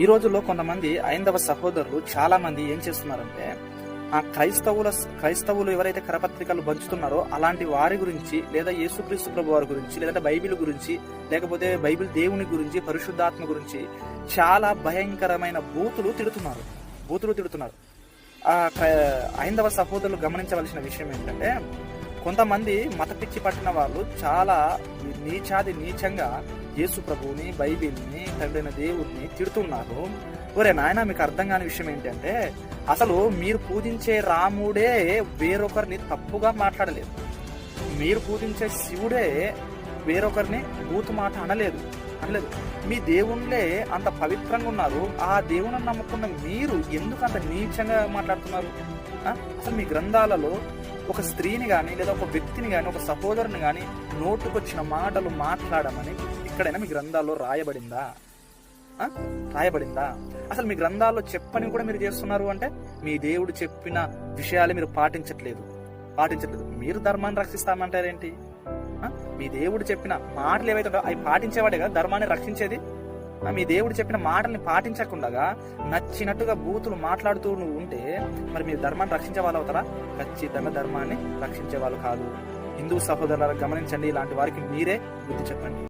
ఈ రోజుల్లో కొంతమంది ఐందవ సహోదరులు చాలా మంది ఏం చేస్తున్నారంటే ఆ క్రైస్తవుల క్రైస్తవులు ఎవరైతే కరపత్రికలు పంచుతున్నారో అలాంటి వారి గురించి లేదా యేసుక్రీస్తు ప్రభు వారి గురించి లేదంటే బైబిల్ గురించి లేకపోతే బైబిల్ దేవుని గురించి పరిశుద్ధాత్మ గురించి చాలా భయంకరమైన బూతులు తిడుతున్నారు. బూతులు తిడుతున్నారు. ఆ ఐందవ సహోదరులు గమనించవలసిన విషయం ఏంటంటే కొంతమంది మత పిచ్చి పట్టిన వాళ్ళు చాలా నీచాది నీచంగా యేసు ప్రభువుని బైబిల్ని తండ్రిన దేవుడిని తిడుతున్నారు. ఒరే నాయన మీకు అర్థం కాని విషయం ఏంటంటే అసలు మీరు పూజించే రాముడే వేరొకరిని తప్పుగా మాట్లాడలేదు. మీరు పూజించే శివుడే వేరొకరిని బూతు మాట అనలేదు. అనలేదు. మీ దేవుళ్ళే అంత పవిత్రంగా ఉన్నారు. ఆ దేవుని నమ్ముకున్న మీరు ఎందుకు అంత నీచంగా మాట్లాడుతున్నారు? అసలు మీ గ్రంథాలలో ఒక స్త్రీని కానీ లేదా ఒక వ్యక్తిని కానీ ఒక సహోదరుని కానీ నోటుకొచ్చిన మాటలు మాట్లాడమని ఎక్కడైనా మీ గ్రంథాల్లో రాయబడిందా? రాయబడిందా? అసలు మీ గ్రంథాల్లో చెప్పని కూడా మీరు చేస్తున్నారు అంటే మీ దేవుడు చెప్పిన విషయాలు మీరు పాటించట్లేదు. పాటించట్లేదు. మీరు ధర్మాన్ని రక్షిస్తామంటారేంటి? మీ దేవుడు చెప్పిన మాటలు ఏవైతే ఉంటాయో అవి పాటించేవాడే కదా ధర్మాన్ని రక్షించేది? మీ దేవుడు చెప్పిన మాటల్ని పాటించకుండా నచ్చినట్టుగా బూతులు మాట్లాడుతూ నువ్వు ఉంటే మరి మీరు ధర్మాన్ని రక్షించే వాళ్ళు అవుతారా? ఖచ్చితంగా ధర్మాన్ని రక్షించే వాళ్ళు కాదు. హిందూ సహోదరులను గమనించండి ఇలాంటి వారికి మీరే బుద్ధి చెప్పండి.